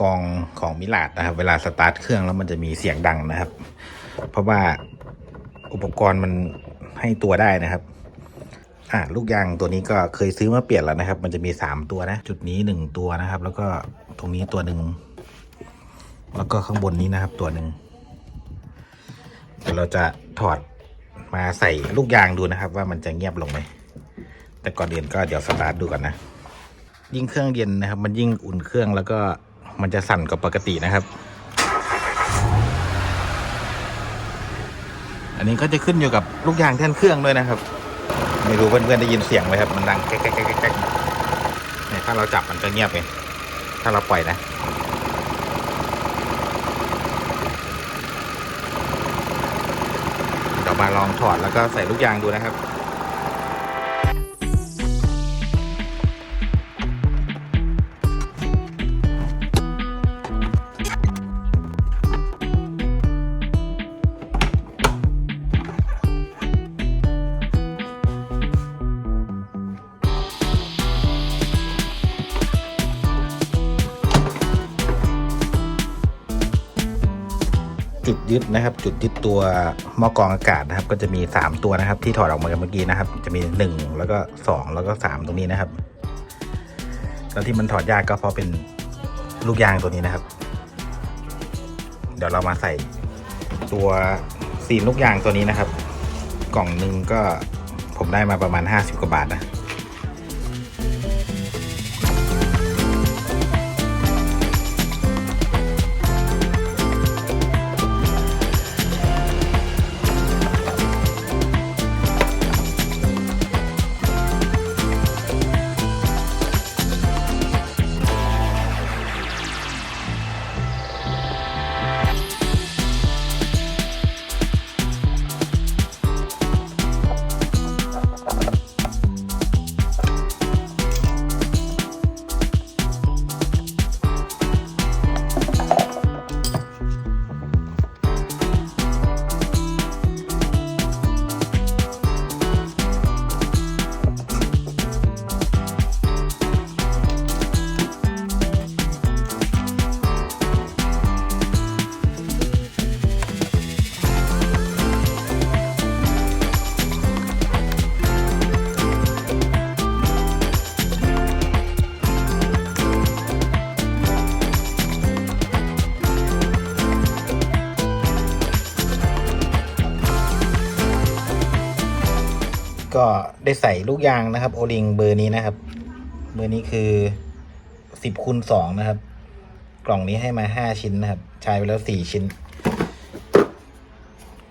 กองของมิลาดนะครับ เวลาสตาร์ทเครื่องแล้วมันจะมีเสียงดังนะครับ เพราะว่าอุปกรณ์มันให้ตัวได้นะครับ อ่าลูกยางตัวนี้ก็เคยซื้อมาเปลี่ยนแล้วนะครับ มันจะมีสามตัวนะ จุดนี้หนึ่งตัวนะครับ แล้วก็ตรงนี้ตัวหนึ่งแล้วก็ข้างบนนี้นะครับ ตัวหนึ่งเดี๋ยวเราจะถอดมาใส่ลูกยางดูนะครับ ว่ามันจะเงียบลงไหมแต่ก่อนเรียนก็เดี๋ยวสตาร์ทดูก่อนนะ ยิ่งเครื่องเย็นนะครับ มันยิ่งอุ่นเครื่องแล้วก็ มันจะสั่นกว่าปกตินะครับ อันนี้ก็จะขึ้นอยู่กับลูกยางแท่นเครื่องด้วยนะครับ ไม่รู้เพื่อนๆได้ยินเสียงไหมครับ มันดังแก๊กแก๊กแก๊กแก๊กเนี่ยถ้าเราจับมันก็เงียบเองถ้าเราปล่อยนะเดี๋ยวมาลองถอดแล้วก็ใส่ลูกยางดูนะครับ จุดยึดนะครับ จุดยึดตัวหม้อกรองอากาศนะครับ ก็จะมี 3 ตัวนะครับ ที่ถอดออกมากันเมื่อกี้นะครับ จะมี 1 แล้วก็ 2 แล้วก็ 3 ตรงนี้นะครับ แล้วที่มันถอดยากก็เพราะเป็นลูกยางตัวนี้นะครับ เดี๋ยวเรามาใส่ตัวซีนลูกยางตัวนี้นะครับ กล่องหนึ่งก็ผมได้มาประมาณ 50 กว่าบาทนะ ก็ได้ใส่ลูกยางนะครับ โอลิงเบอร์นี้นะครับ เบอร์นี้คือสิบคูณสองนะครับ กล่องนี้ให้มาห้าชิ้นนะครับ ใช้ไปแล้วสี่ชิ้น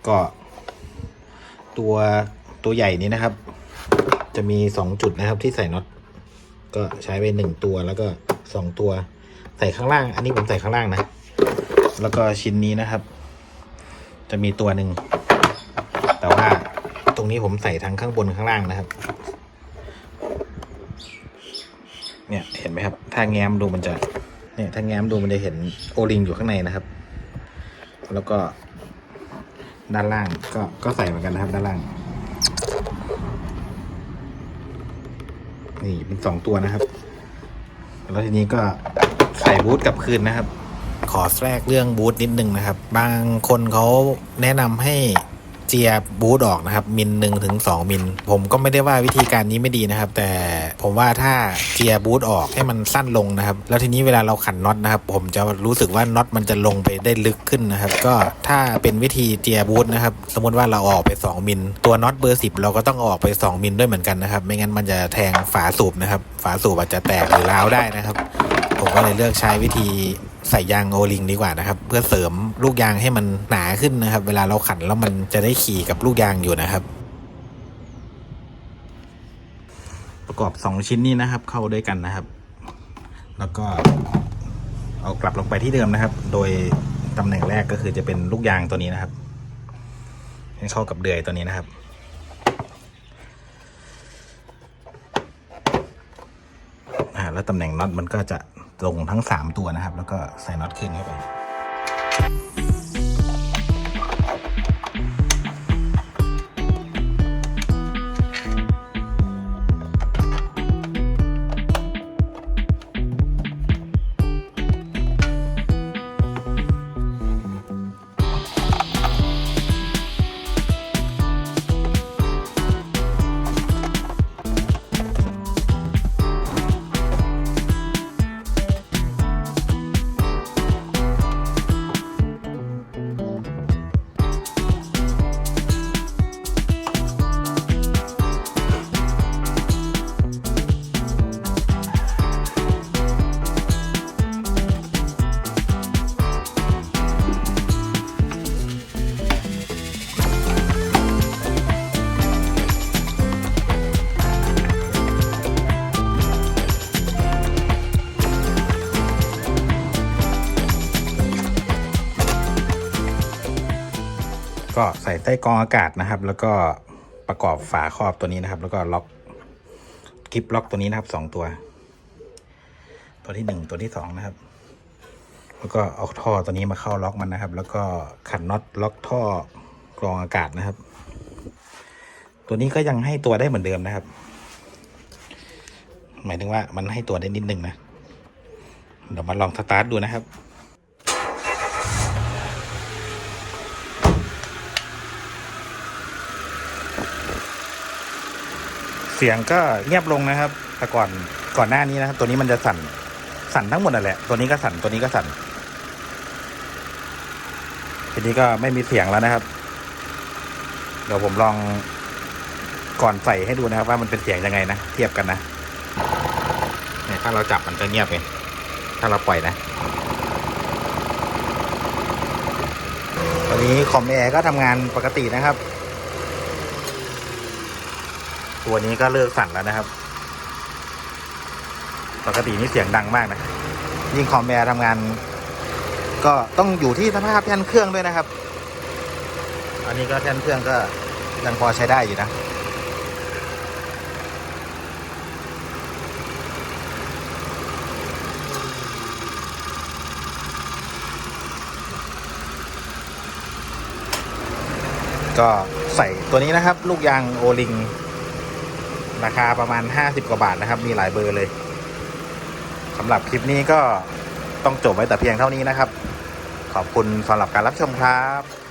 ก็ ตัวตัวใหญ่นี้นะครับ จะมีสองจุดนะครับที่ใส่น็อตก็ใช้ไปหนึ่งตัวแล้วก็สองตัว ใส่ข้างล่าง อันนี้ผมใส่ข้างล่างนะ แล้วก็ชิ้นนี้นะครับ จะมีตัวหนึ่ง รงนี้ผมใส่ทั้งข้างบนข้างล่างนะครับ เนี่ยเห็นไหมครับ ถ้าแง้มดูมันจะเนี่ยถ้าแง้มดูมันจะเห็นโอลิงอยู่ข้างในนะครับ แล้วก็ด้านล่างก็ก็ใส่เหมือนกันนะครับ ด้านล่าง นี่เป็นสองตัวนะครับ แล้วทีนี้ก็ใส่บูทกลับคืนนะครับ ขอแทรกเรื่องบูทนิดนึงนะครับ บางคนเขาแนะนำให้ จียบูทออกนะครับ มิลหนึ่งถึงสองมิล ผมก็ไม่ได้ว่าวิธีการนี้ไม่ดีนะครับ แต่ผมว่าถ้าเจียบูทออกให้มันสั้นลงนะครับ แล้วทีนี้เวลาเราขันน็อตนะครับ ผมจะรู้สึกว่าน็อตมันจะลงไปได้ลึกขึ้นนะครับ ก็ถ้าเป็นวิธีเจียบูทนะครับ สมมติว่าเราออกไป 2 มิล ตัวน็อตเบอร์ 10 เราก็ต้องออกไป 2 มิลด้วยเหมือนกันนะครับ ไม่งั้นมันจะแทงฝาสูบนะครับ ฝาสูบอาจจะแตกหรือร้าวได้นะครับ ผมก็เลยเลือกใช้วิธี ใส่ยางโอลิงดีกว่านะครับ เพื่อเสริมลูกยางให้มันหนาขึ้นนะครับ เวลาเราขันแล้วมันจะได้ขี่กับลูกยางอยู่นะครับ ประกอบ 2 ชิ้นนี้นะครับ เข้าด้วยกันนะครับ แล้วก็เอากลับลงไปที่เดิมนะครับ โดยตำแหน่งแรกก็คือจะเป็นลูกยางตัวนี้นะครับให้เข้ากับเดือยตัวนี้นะครับแล้วตำแหน่งน็อตมันก็จะลงทั้ง 3 ตัวนะครับ แล้วก็ใส่น็อตขึ้นเข้าไป ก็ใส่ใต้กรองอากาศนะครับ แล้วก็ประกอบฝาครอบตัวนี้นะครับ แล้วก็ล็อกกิฟล็อกตัวนี้นะครับสองตัว ตัวที่หนึ่งตัวที่สองนะครับ แล้วก็เอาท่อตัวนี้มาเข้าล็อกมันนะครับ แล้วก็ขันน็อตล็อกท่อกรองอากาศนะครับ ตัวนี้ก็ยังให้ตัวได้เหมือนเดิมนะครับ หมายถึงว่ามันให้ตัวได้นิดนึงนะเดี๋ยวมาลองสตาร์ทดูนะครับ สียงก็เงียบลงนะครับ แต่ก่อนก่อนหน้านี้นะครับ ตัวนี้มันจะสั่น สั่นทั้งหมดนั่นแหละ ตัวนี้ก็สั่น ตัวนี้ก็สั่น ทีนี้ก็ไม่มีเสียงแล้วนะครับ เดี๋ยวผมลองก่อนใส่ให้ดูนะครับ ว่ามันเป็นเสียงยังไงนะ เทียบกันนะเนี่ยถ้าเราจับมันก็เงียบไงถ้าเราปล่อยนะตอนนี้คอมแอร์ก็ทำงานปกตินะครับ ตัวนี้ก็เลิกสั่นแล้วนะครับ ปกตินี่เสียงดังมากนะ ยิ่งคอมแอร์ทำงาน ก็ต้องอยู่ที่สภาพแท่นเครื่องด้วยนะครับ อันนี้ก็แท่นเครื่องก็ยังพอใช้ได้อยู่นะก็ใส่ตัวนี้นะครับ ลูกยางโอลิง ราคาประมาณ 50 กว่าบาทนะครับ มีหลายเบอร์เลยสำหรับคลิปนี้ก็ต้องจบไว้แต่เพียงเท่านี้นะครับ ขอบคุณสำหรับการรับชมครับ